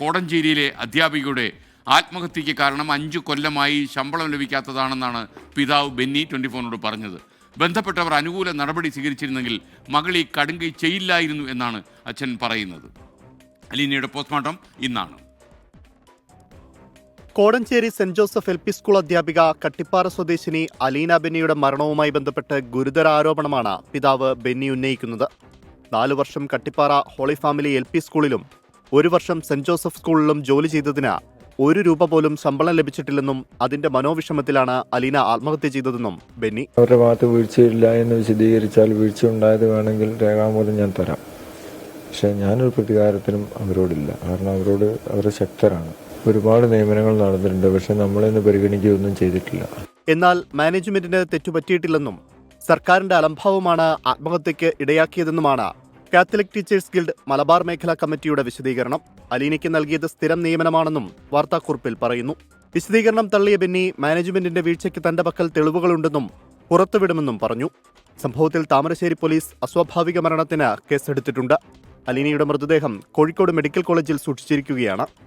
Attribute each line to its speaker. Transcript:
Speaker 1: കോടഞ്ചേരിയിലെ അധ്യാപികയുടെ ആത്മഹത്യയ്ക്ക് കാരണം അഞ്ചു കൊല്ലമായി ശമ്പളം ലഭിക്കാത്തതാണെന്നാണ് പിതാവ് ബെന്നി ട്വന്റി ഫോറിനോട് പറഞ്ഞത്. ബന്ധപ്പെട്ടവർ അനുകൂല നടപടി സ്വീകരിച്ചിരുന്നെങ്കിൽ മകൾ ഈ കടുങ്കൈ ചെയ്യില്ലായിരുന്നു എന്നാണ് അച്ഛൻ പറയുന്നത്. അലീനയുടെ പോസ്റ്റ്മോർട്ടം ഇന്നാണ്.
Speaker 2: Kodanchery Saint Joseph L P school അധ്യാപിക കട്ടിപ്പാറ സ്വദേശിനി അലീന ബെന്നിയുടെ മരണവുമായി ബന്ധപ്പെട്ട് ഗുരുതര ആരോപണമാണ് പിതാവ് ബെന്നി ഉന്നയിക്കുന്നത്. നാലു വർഷം Kattippara holy family L P സ്കൂളിലും ഒരു വർഷം സെന്റ് ജോസഫ് സ്കൂളിലും ജോലി ചെയ്തതിന് ഒരു രൂപ പോലും ശമ്പളം ലഭിച്ചിട്ടില്ലെന്നും അതിന്റെ മനോവിഷമത്തിലാണ് അലീന ആത്മഹത്യ ചെയ്തതെന്നും ബെന്നി.
Speaker 3: അവരുടെ ഭാഗത്ത് വീഴ്ചയില്ല എന്ന് വിശദീകരിച്ചാൽ വീഴ്ച ഉണ്ടായത് വേണമെങ്കിൽ രേഖാമൂലം ഞാൻ തരാം. പക്ഷേ ഞാനൊരു പ്രതികാരത്തിനും അവരോടില്ല. കാരണം അവരോട് അവർ ശക്തരാണ്. ഒരുപാട് നിയമനങ്ങൾ നടന്നിട്ടുണ്ട്. പക്ഷെ നമ്മളെന്ന് പരിഗണിക്കുകയൊന്നും ചെയ്തിട്ടില്ല.
Speaker 2: എന്നാൽ മാനേജ്മെന്റിന് തെറ്റുപറ്റിയിട്ടില്ലെന്നും സർക്കാരിന്റെ അലംഭാവമാണ് ആത്മഹത്യക്ക് ഇടയാക്കിയതെന്നുമാണ് കാത്തലിക് ടീച്ചേഴ്സ് ഗിൽഡ് മലബാർ മേഖലാ കമ്മിറ്റിയുടെ വിശദീകരണം. അലീനയ്ക്ക് നൽകിയത് സ്ഥിരം നിയമനമാണെന്നും വാർത്താക്കുറിപ്പിൽ പറയുന്നു. വിശദീകരണം തള്ളിയ ബെന്നി മാനേജ്മെന്റിന്റെ വീഴ്ചയ്ക്ക് തന്റെ പക്കൽ തെളിവുകളുണ്ടെന്നും പുറത്തുവിടുമെന്നും പറഞ്ഞു. സംഭവത്തിൽ താമരശ്ശേരി പോലീസ് അസ്വാഭാവിക മരണത്തിന് കേസെടുത്തിട്ടുണ്ട്. അലീനയുടെ മൃതദേഹം കോഴിക്കോട് മെഡിക്കൽ കോളേജിൽ സൂക്ഷിച്ചിരിക്കുകയാണ്.